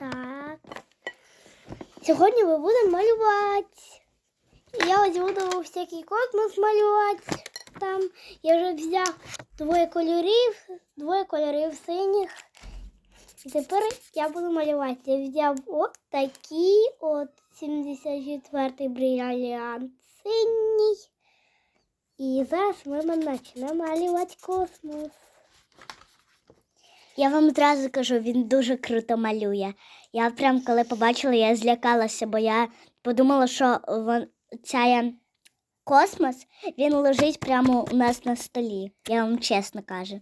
Так. Сьогодні ми будемо малювати. Я ось буду всякий космос малювати. Там я вже взяв двоє кольорів, двоє кольорів синіх. І тепер я буду малювати. Я взяв от такий от 74-й брилянт синій. І зараз ми почнемо малювати космос. Я вам одразу кажу, він дуже круто малює. Я прям коли побачила, я злякалася, бо я подумала, що вон, ця космос він лежить прямо у нас на столі. Я вам чесно кажу.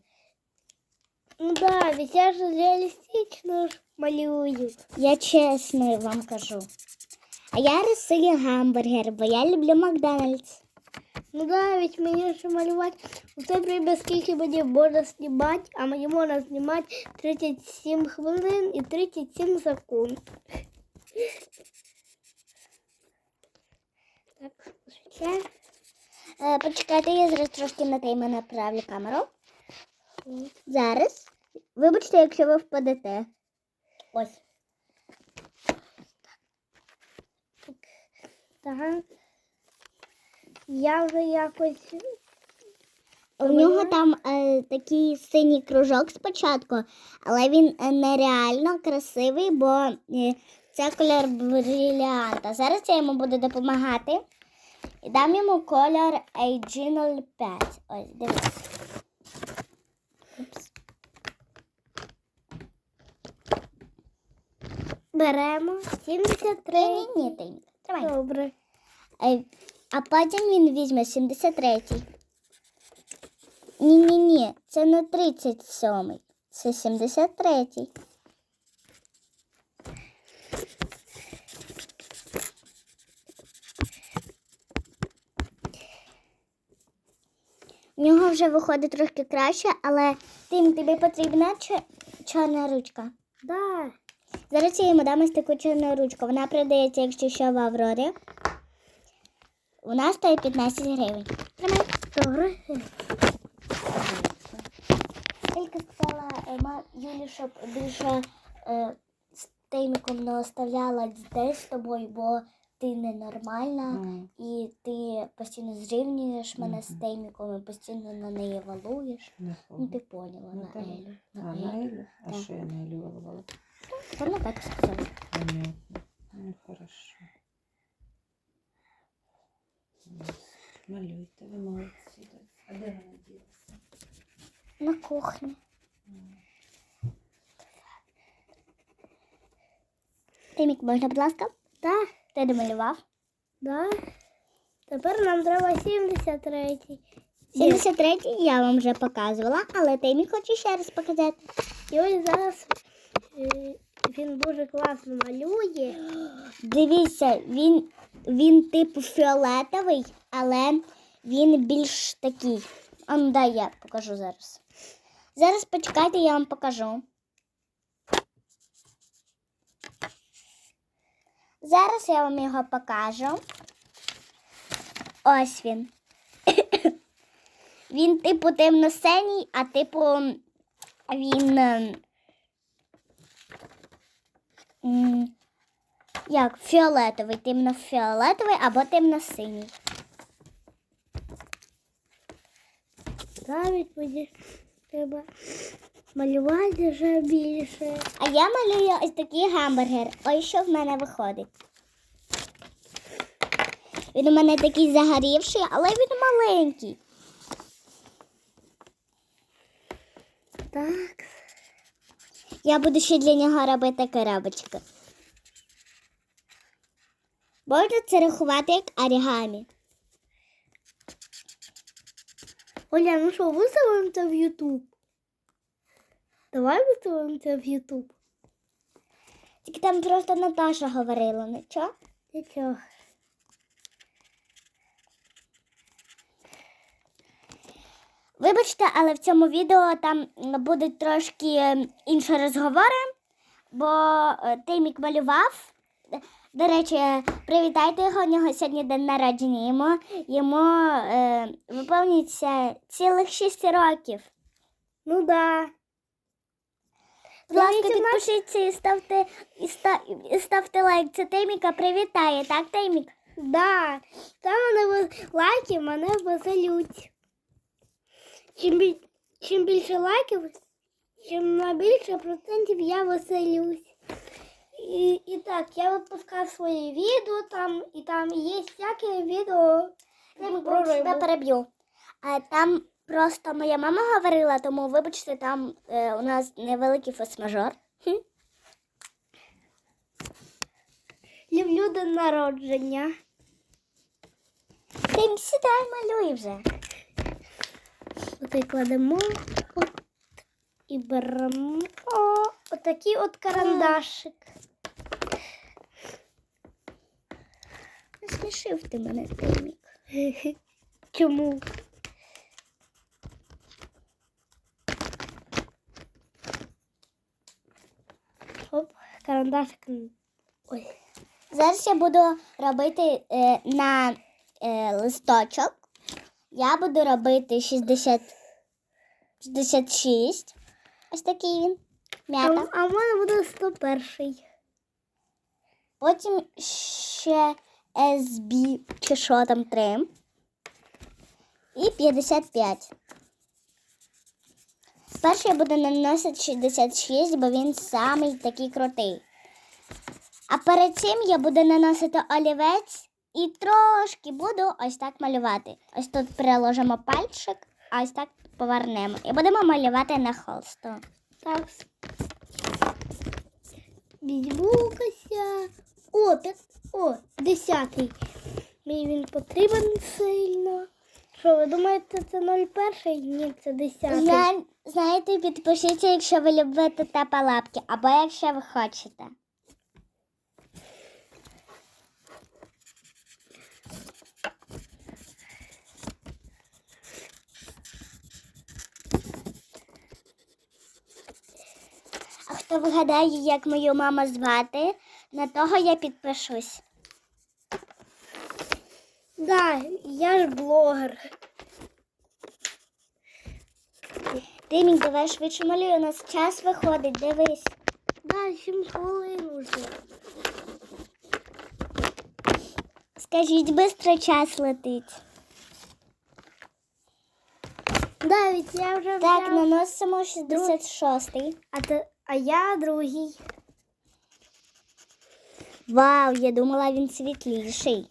Ну да, ведь я же реалістично ж малюю. Я чесно вам кажу. А я рисую гамбургер, бо я люблю Макдональдс. Ну да, ведь мені ж малювати. У це треба скільки буде можна знімати, а мені можна знімати 37 хвилин і 37 секунд. Так, ще. Е, почекайте, я зараз трошки на тайми направлю камеру. Зараз. Вибачте, якщо ви впадете. Ось. Так. Я вже якось. У нього там е, такий синій кружок спочатку, але він е, нереально красивий, бо е, це колір бриліанта. Зараз я йому буду допомагати і дам йому колір AG05. Ось. Упс. Беремо 73. Ні, ні, ні, ти. Тримай. Добре. А потім він візьме 73-й. Ні-ні-ні, це не 37-й, це 73-й. У нього вже виходить трошки краще, але тим тобі потрібна чорна ручка. Да. Зараз я йому дам ось таку чорну ручку. Вона продається, якщо що в Аврорі. Вона стоїть 15 гривень. Тримай. Добре. Тільки сказала е, ма- Юлі, щоб більше е, з Тейміком не оставляла дітей з тобою, бо ти ненормальна і ти постійно зрівнюєш мене з Тейміком і постійно на неї валуєш. Не Ну ти поняла, Ну, на Елю. А, На Елю. А что я на Элю валувала? Вона так сказала. Понятно. Ну, хорошо. Малюйте, ви молодці. А де вона ділася? На кухні. Теймік, можна, будь ласка? Да. Ти домалював? Да. Тепер нам треба 73. 73-й я вам вже показувала, але Теймік хочу ще раз показати. І ось зараз е, він дуже класно малює. Дивіться, він, він типу фіолетовий, але він більш такий. Ну дай я покажу зараз. Зараз почекайте, я вам покажу. Зараз я вам його покажу. Ось він. він, типу, темно-синій, а типу він. Як фіолетовий, темно-фіолетовий або темно-синій. Навіть буде треба малювати вже більше. А я малюю ось такий гамбургер. Ось що в мене виходить. Він у мене такий загорівший, але він маленький. Так. Я буду ще для нього робити коробочку. Можна це рахувати як орігамі. Оля, ну що, виставимо це в Ютуб? Давай виставимо це в Ютуб. Тільки там просто Наташа говорила, ну чо? Нічого. Вибачте, але в цьому відео там будуть трошки е, інші розговори, бо е, Тимік малював. До речі, привітайте його, у нього сьогодні день народження. Йому, йому е, виповнюється цілих 6 років. Ну да. Будь ласка, підпишіться і ставте, і, ста, і ставте лайк. Це Тейміка привітає, так, Теймік? Да, там вони лайки мене веселють. Чим, біль... Чим більше лайків, чим на більше процентів я веселюсь. І, і так, я випускав свої відео там, і там є всяке відео про я тебе рибу. переб'ю. А, там просто моя мама говорила, тому вибачте, там е, у нас невеликий фосмажор. Люблю день народження. Тейм, сідай, малюй вже. Отак кладемо от, і беремо отакий от карандашик. Насмішив ти мене, Теймік. Чому? Оп, карандашик. Ой. Зараз я буду робити е, на е, листочок. Я буду робити 60, 66. Ось такий він. А, М'ята. а в мене буде 101. Потім ще SB, чи що там 3. І 55. Перший я буду наносити 66, бо він самий такий крутий. А перед цим я буду наносити олівець і трошки буду ось так малювати. Ось тут приложимо пальчик, а ось так повернемо. І будемо малювати на холсту. Так. Візьму-кася. О, п'ят... О, десятий. Мені він потрібен сильно. Що, ви думаєте, це 01? Ні, це 10. Зна... Знаєте, підпишіться, якщо ви любите тапа лапки, або якщо ви хочете. Хто вгадає, як мою маму звати, на того я підпишусь. Да, я ж блогер. Тимік, давай швидше малюй, у нас час виходить, дивись. Да, 7 хвилин уже. Скажіть, швидко час летить. Да, ведь я вже Так, наносимо 66-й. А, те- а я другий. Вау, я думала, він світліший.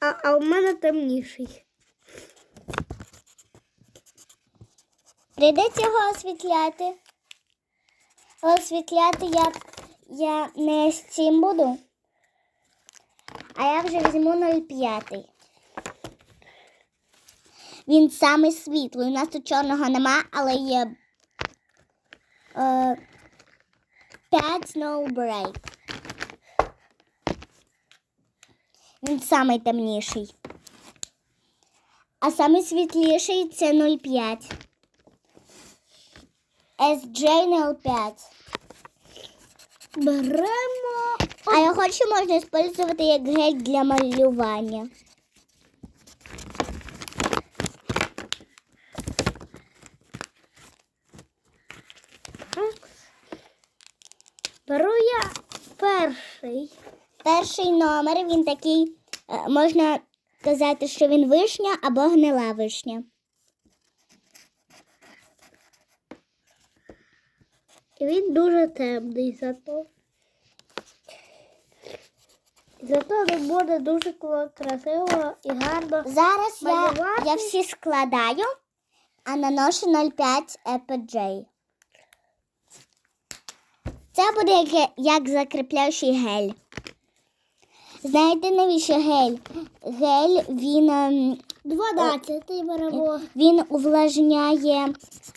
А, а у мене темніший. Прийдеться його освітляти. Освітляти я, я не з цим буду. А я вже візьму 0,5. Він самий світлий. У нас тут чорного нема, але є е, 5 Snow Break. Він самий темніший. А самий світліший це 0,5. SJ05. Беремо. А його ще можна використовувати як гель для малювання. Так. Беру я перший. Перший номер він такий, е, можна казати, що він вишня або гнила вишня. І він дуже темний зато. Зато він буде дуже красиво і гарно. Зараз я, я всі складаю, а наношу 0,5 EPJ. Це буде як, як закріпляючий гель. Знаєте, навіщо гель? Гель він, ем, 12 беремо. він увлажняє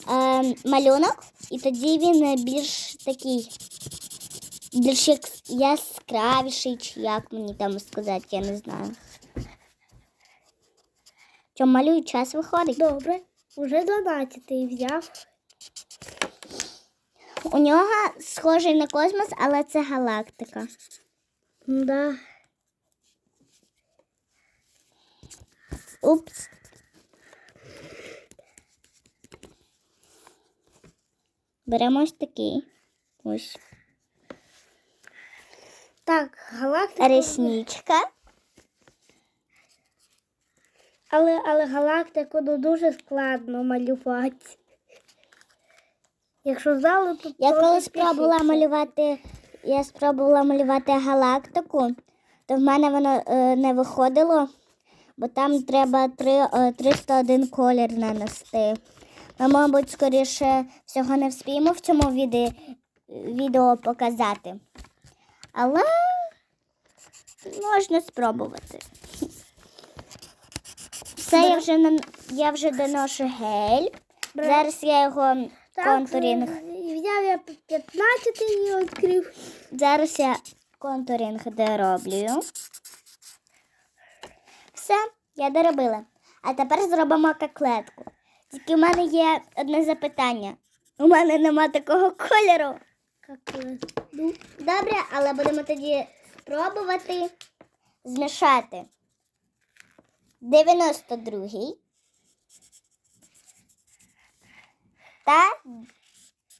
ем, малюнок, і тоді він е, більш такий, більш як яскравіший, чи як мені там сказати, я не знаю. Що малюю, час виходить. Добре. Уже 12 взяв. У нього схожий на космос, але це галактика. Да. Упс. Беремо ось такий. Ось. Так, галактика. Реснічка. Але, але галактику ну, дуже складно малювати. Якщо знали, то Я коли спробувала малювати, я спробувала малювати галактику, то в мене воно е, не виходило, бо там треба три, е, 301 колір нанести. Ми, мабуть, скоріше всього не вспіємо в цьому відео, відео показати. Але можна спробувати. Все, я вже, я вже доношу гель. Зараз я його контурінг. е, Взяв я 15 і відкрив. Зараз я контуринг дороблю. Все, я доробила. А тепер зробимо коклетку. Тільки в мене є одне запитання. У мене нема такого кольору. Е, Добре, але будемо тоді пробувати змішати. 92 та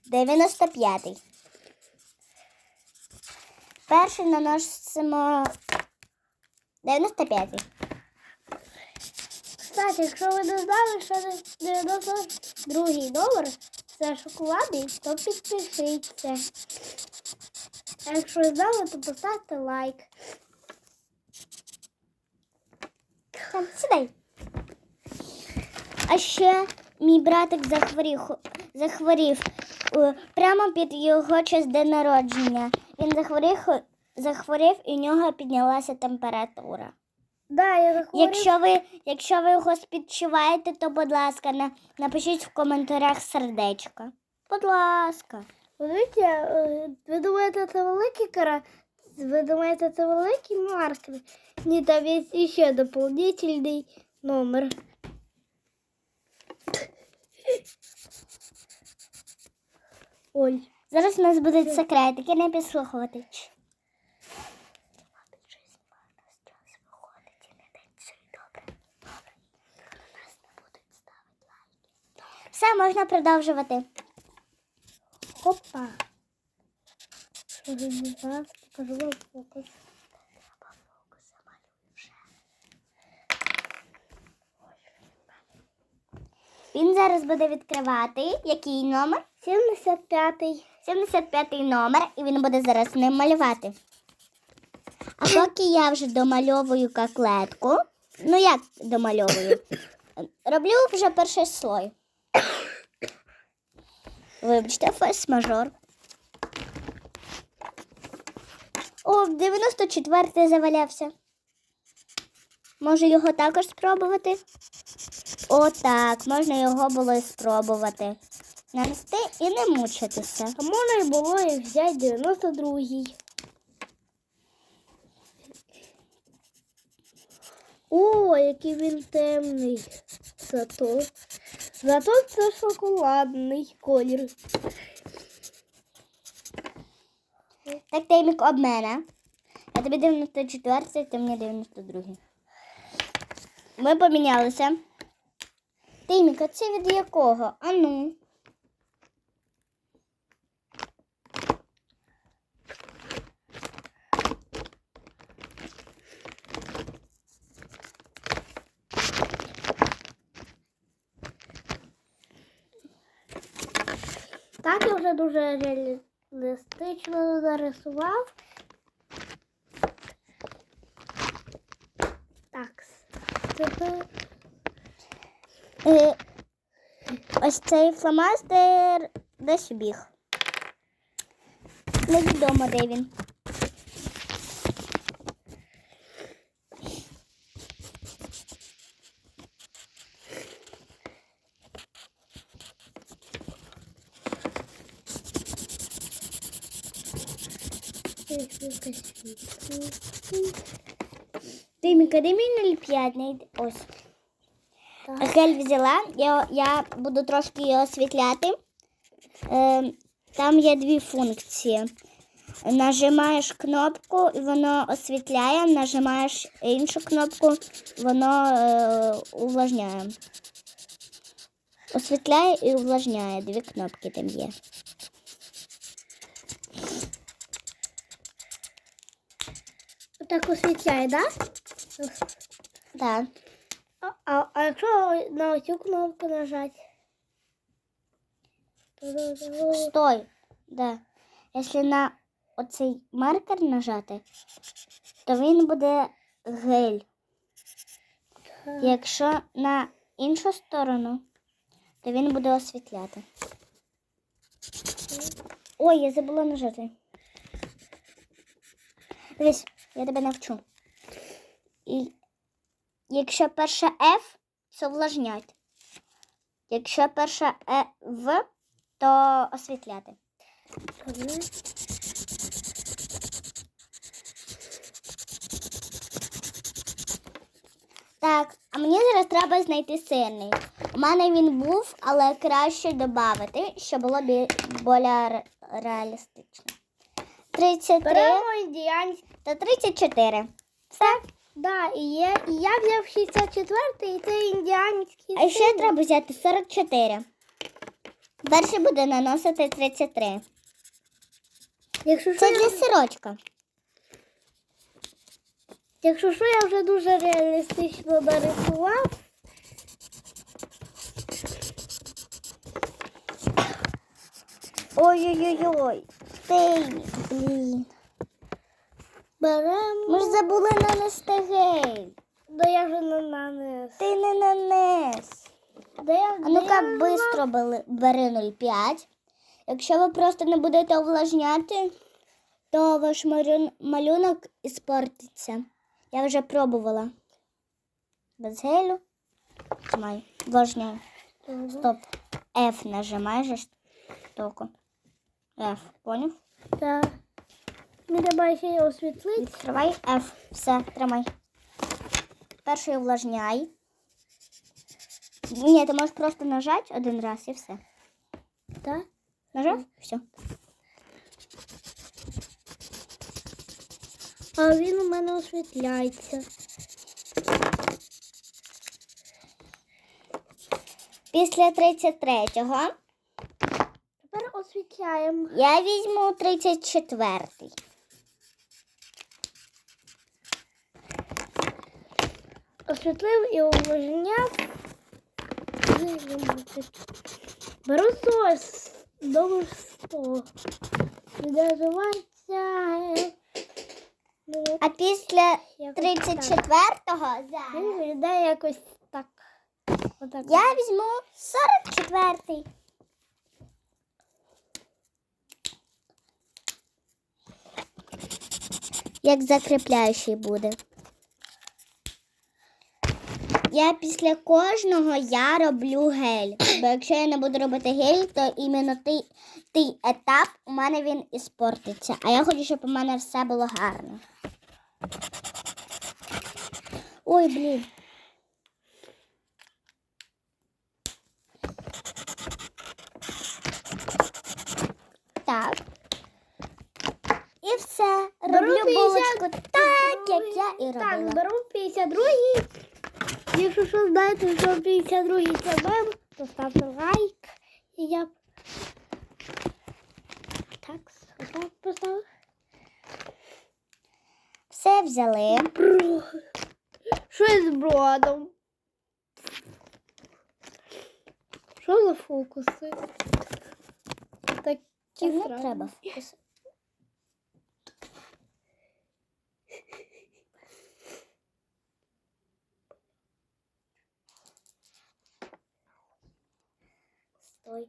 95. Перший наносимо 95. Кстати, якщо ви не знали, що 92 номер це шоколадний, то підпишіться. А якщо ви знали, то поставте лайк. Там, сідай. А ще мій братик захворів, захворів прямо під його час день народження. Він захворів, захворів і у нього піднялася температура. Да, я захворів. Якщо ви, якщо ви його спідчуваєте, то, будь ласка, на, напишіть в коментарях сердечко. Будь ласка. Подивіться, е, ви думаєте, це великий кара? Ви думаєте, це великий маркер? Ні, там є ще дополнительний номер. Ой. Зараз у нас будуть секретики, не підслухувати. Все, можна продовжувати. Опа. Покажу вам фокус. Він зараз буде відкривати. Який номер? 75-й. 75 номер, і він буде зараз ним малювати. А поки я вже домальовую коклетку, ну як домальовую? Роблю вже перший слой. Вибачте, фейс-мажор. О, 94-й завалявся. Може його також спробувати? О, так, можна його було і спробувати. Нанести і не мучитися. А можна було і взяти 92-й. О, який він темний. Зато. Зато це шоколадний колір. Так, Теймік об мене. Я тобі 94, ти мені 92. Ми помінялися. Теймік, а це від якого? А ну. Так я вже дуже реалістично нарисував. Так. Тепер ось цей фломастер десь біг. Невідомо, де він. Тиміка, де мій 05? Ось. Так. Гель взяла, я, я буду трошки її освітляти. Е, там є дві функції. Нажимаєш кнопку і воно освітляє, нажимаєш іншу кнопку, воно е, увлажняє. Освітляє і увлажняє. Дві кнопки там є. Так освітляє, так? Так. А, а, а якщо на оцю кнопку нажати? Стой. Да. Якщо на оцей маркер нажати, то він буде гель. Якщо на іншу сторону, то він буде освітляти. Ой, я забула нажати. Дивись, я тебе навчу. І якщо перша F, це увлажнять. Якщо перша е, В, то освітляти. Так, а мені зараз треба знайти сирний. У мене він був, але краще додати, щоб було бі- більш реалістично. 33 Беремо індіанський. Та 34. Все. Да, і, є, і я взяв 64 і це індіанський. А ще треба взяти 44. Перший буде наносити 33. Якщо що, Це я, сирочка. якщо що, я вже дуже реалістично нарисував. Ой-ой-ой. Синій. Блін. Беремо. Ми ж забули нанести гель. Да я вже не нанес. Ти не нанес. Да я, А ну-ка, да швидко бери 0,5. Якщо ви просто не будете увлажняти, то ваш малюнок іспортиться. Я вже пробувала. Без гелю. Тримай, увлажняй. нанес. Стоп. F нажимай же штуку. F, поняв? Так. Мені треба ще й освітлити. Відкривай F. Все, тримай. Перший увлажняй. Ні, ти можеш просто нажати один раз і все. Так? Нажав? Все. А він у мене освітляється. Після 33-го Тепер освітляємо. я візьму 34-й. Освітлив і увлажняв. Беру 100, добре 100. Відразувається. А після Якось 34-го Він виглядає якось так. Отак. я візьму 44-й. Як закріпляючий буде. Я після кожного я роблю гель. Бо якщо я не буду робити гель, то іменно той, той етап у мене він іспортиться. А я хочу, щоб у мене все було гарно. Ой, блін. Так. І все. Роблю 50 булочку так, як я і Так, беру 52-й. Якщо що знаєте, що 52-й це мем, то ставте лайк. І я так, отак поставив. Все взяли. Бро. Що з бродом? Що за фокуси? Такі не треба фокус. Стой.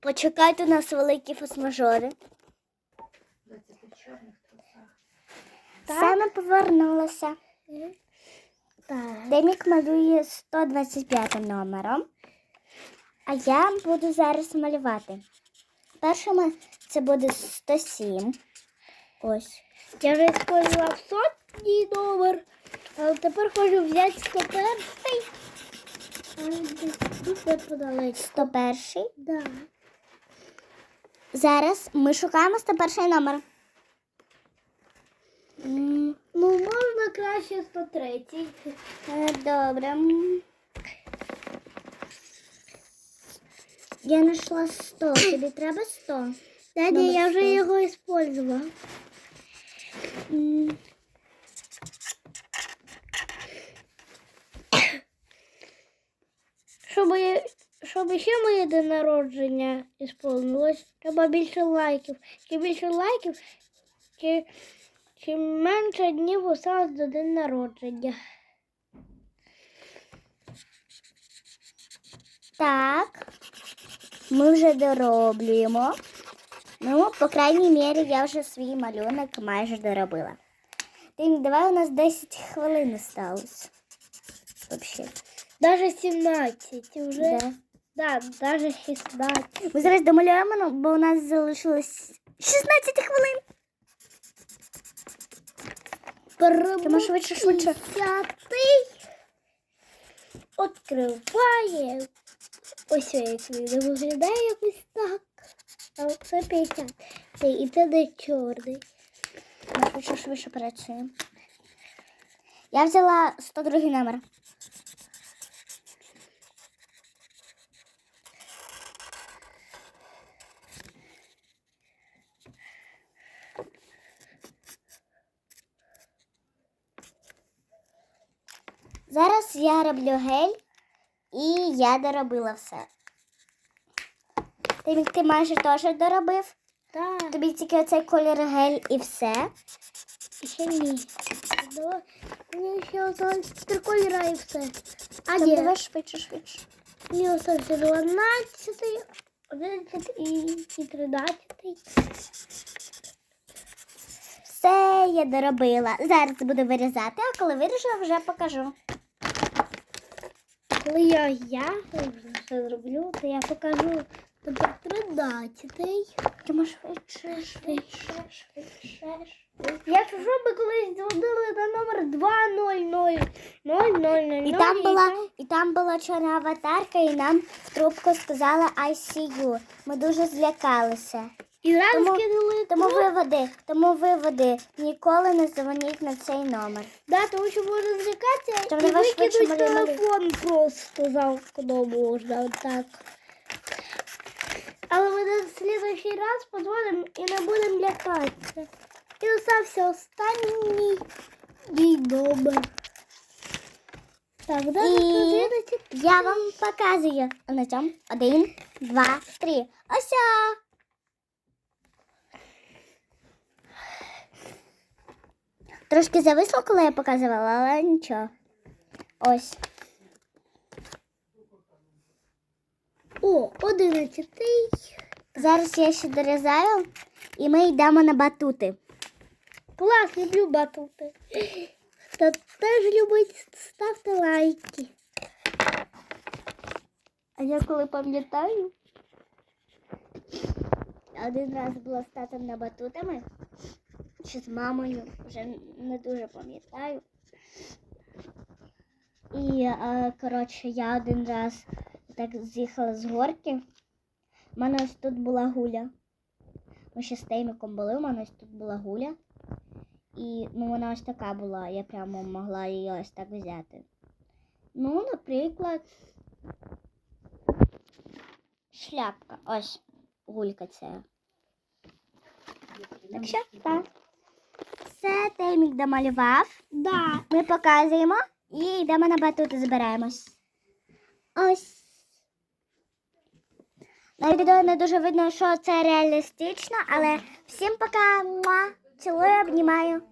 Почекайте, у нас великі фосмажори. Саме повернулася. Так. Демік малює 125 номером. А я буду зараз малювати. Першому це буде 107. Ось. Я вже использував сотній номер, але тепер хочу взяти 101. Але десь Тут не подалечу. 101. Да. Зараз ми шукаємо 101 номер. Ну, можна краще 103. е, Добре. Я знайшла 100. Тобі треба 100? Дядя, я вже 100. Його использував. М, моє день народження ісполнилось. Треба більше лайків. Чим більше лайків, чи, чим менше днів осталось до день народження. Так. Ми вже дороблюємо. Ну, по крайній мірі, я вже свій малюнок майже доробила. Тим, давай у нас 10 хвилин осталось. Взагалі. Даже 17 вже. Да. Да, даже 16. Ми зараз домалюємо, ну, бо у нас залишилось 16 хвилин. Тому швидше, швидше. П'ятий. Откриває. Ось як він виглядає якось так. А це 50. І це не чорний. Ми швидше, швидше працюємо. Я взяла 102 номер. Я роблю гель і я доробила все. Ти, ти майже теж доробив. Так, Тобі тільки оцей колір гель і все. ще ні. Давай. Мені ще осталось три кольора і все. А ні, давай швидше, швидше. мені остався 12, 11 і, і 13. Все я доробила. Зараз буду вирізати, а коли виріжу, вже покажу. Коли я, я вже все зроблю, то я покажу тепер 13. Тому швидше, швидше, швидше. Якщо що, ми колись дзвонили на номер 200 І там була, і там була чорна аватарка, і нам в трубку сказала ICU. Ми дуже злякалися. І раз Тому- скинули Тому виводи, тому виводи, ніколи не дзвоніть на цей номер. Да, тому що можна злякатися і викинуть телефон просто за окно можна отак. Але ми на слідуючий раз подзвонимо і не будемо лякатися. І остався останній мій номер. Так, да, І- Я вам показую. На цьому один, два, три. Ось. Трошки зависло, коли я показувала, але нічого. Ось. О, одинадцятий. Зараз я ще дорізаю, і ми йдемо на батути. Клас, люблю батути. Та теж любить, ставте лайки. А я коли пам'ятаю, один раз була з татом на батутами, чи з мамою, вже не дуже пам'ятаю. І, е, коротше, я один раз так з'їхала з горки. У мене ось тут була гуля. Ми ще з Тейміком були, у мене ось тут була гуля. І ну, вона ось така була, я прямо могла її ось так взяти. Ну, наприклад, шляпка. Ось гулька ця. Так що так. Все, Теймік домалював. Да. Ми показуємо і йдемо на батути, збираємось. Ось. На відео не дуже видно, що це реалістично, але всім пока. Муа. Цілую, обнімаю.